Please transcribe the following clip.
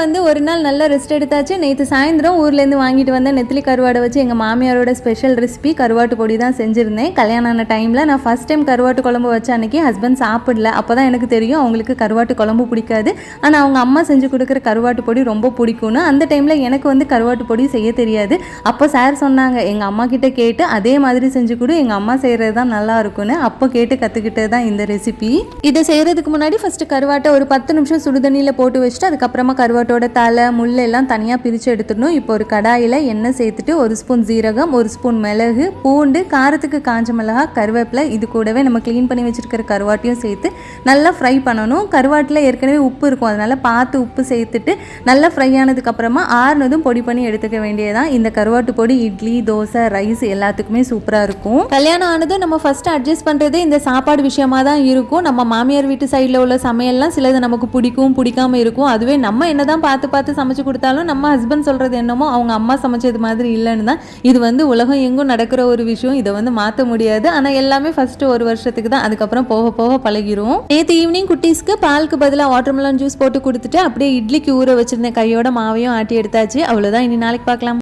வந்து ஒரு நாள் நல்லா ரெஸ்ட் எடுத்தாச்சு. நேற்று சாயந்தரம் ஊர்லேருந்து வாங்கிட்டு வந்த நெத்திலி கருவாடை வச்சு எங்கள் மாமியாரோட ஸ்பெஷல் ரெசிபி கருவாட்டு பொடி தான் செஞ்சுருந்தேன். கல்யாணம் ஆன டைமில் நான் ஃபஸ்ட் டைம் கருவாட்டு குழம்பு வச்ச அன்னைக்கு ஹஸ்பண்ட் சாப்பிடல. அப்போ தான் எனக்கு தெரியும் அவங்களுக்கு கருவாட்டு குழம்பு பிடிக்காது. ஆனால் அவங்க அம்மா செஞ்சு கொடுக்குற கருவாட்டு பொடி ரொம்ப பிடிக்கும்னு. அந்த டைமில் எனக்கு வந்து கருவாட்டு பொடி செய்ய தெரியாது. அப்போ சார் சொன்னாங்க எங்கள் அம்மா கிட்டே கேட்டு அதே மாதிரி செஞ்சு கொடு. எங்கள் அம்மா செய்கிறது தான் நல்லா இருக்கும்னு. அப்போ கேட்டு கற்றுக்கிட்டது தான் இந்த ரெசிபி இதை செய்கிறதுக்கு முன்னாடி ஃபஸ்ட்டு கருவாட்டை ஒரு பத்து நிமிஷம் சுடுதண்ணியில் போட்டு வச்சுட்டு அதுக்கப்புறமா கருவாட்டு கருவாட்டோட தலை முள்ளெல்லாம் தனியாக பிரித்து எடுத்துடணும். இப்போ ஒரு கடாயில் எண்ணெய் சேர்த்துட்டு ஒரு ஸ்பூன் ஜீரகம் ஒரு ஸ்பூன் மிளகு பூண்டு காரத்துக்கு காஞ்ச மிளகா கருவேப்பிலை இது கூடவே நம்ம க்ளீன் பண்ணி வச்சுருக்கிற கருவாட்டையும் சேர்த்து நல்லா ஃப்ரை பண்ணணும். கருவாட்டில் ஏற்கனவே உப்பு இருக்கும். அதனால் பார்த்து உப்பு சேர்த்துட்டு நல்லா ஃப்ரை ஆனதுக்கப்புறமா ஆறுனதும் பொடி பண்ணி எடுத்துக்க வேண்டியதான் இந்த கருவாட்டு பொடி இட்லி தோசை ரைஸ் எல்லாத்துக்குமே சூப்பராக இருக்கும். கல்யாணம் ஆனதும் நம்ம ஃபஸ்ட்டு அட்ஜஸ்ட் பண்ணுறதே இந்த சாப்பாடு விஷயமா தான் இருக்கும். நம்ம மாமியார் வீட்டு சைடில் உள்ள சமையல்லாம் சிலது நமக்கு பிடிக்கும் பிடிக்காம இருக்கும். அதுவே நம்ம என்னதான் பார்த்து பார்த்து சமைச்சு கொடுத்தாலும் நம்ம ஹஸ்பண்ட் சொல்கிறது என்னமோ அவங்க அம்மா சமைச்சது மாதிரி இல்லைன்னு தான். இது வந்து உலகம் எங்கும் நடக்கிற ஒரு விஷயம். இதை வந்து மாற்ற முடியாது. ஆனால் எல்லாமே ஃபஸ்ட்டு ஒரு வருஷத்துக்கு தான். அதுக்கப்புறம் போக போக பழகிரும். நேற்று ஈவினிங் குட்டீஸ்க்கு பாலுக்கு பதிலாக வாட்டர்மெலன் ஜூஸ் போட்டு கொடுத்துட்டு அப்படியே இட்லிக்கு ஊற வச்சிருந்தேன் கையோட மாவையும் ஆட்டி எடுத்தாச்சு. அவ்வளோதான் இனி நாளைக்கு பார்க்கலாம்.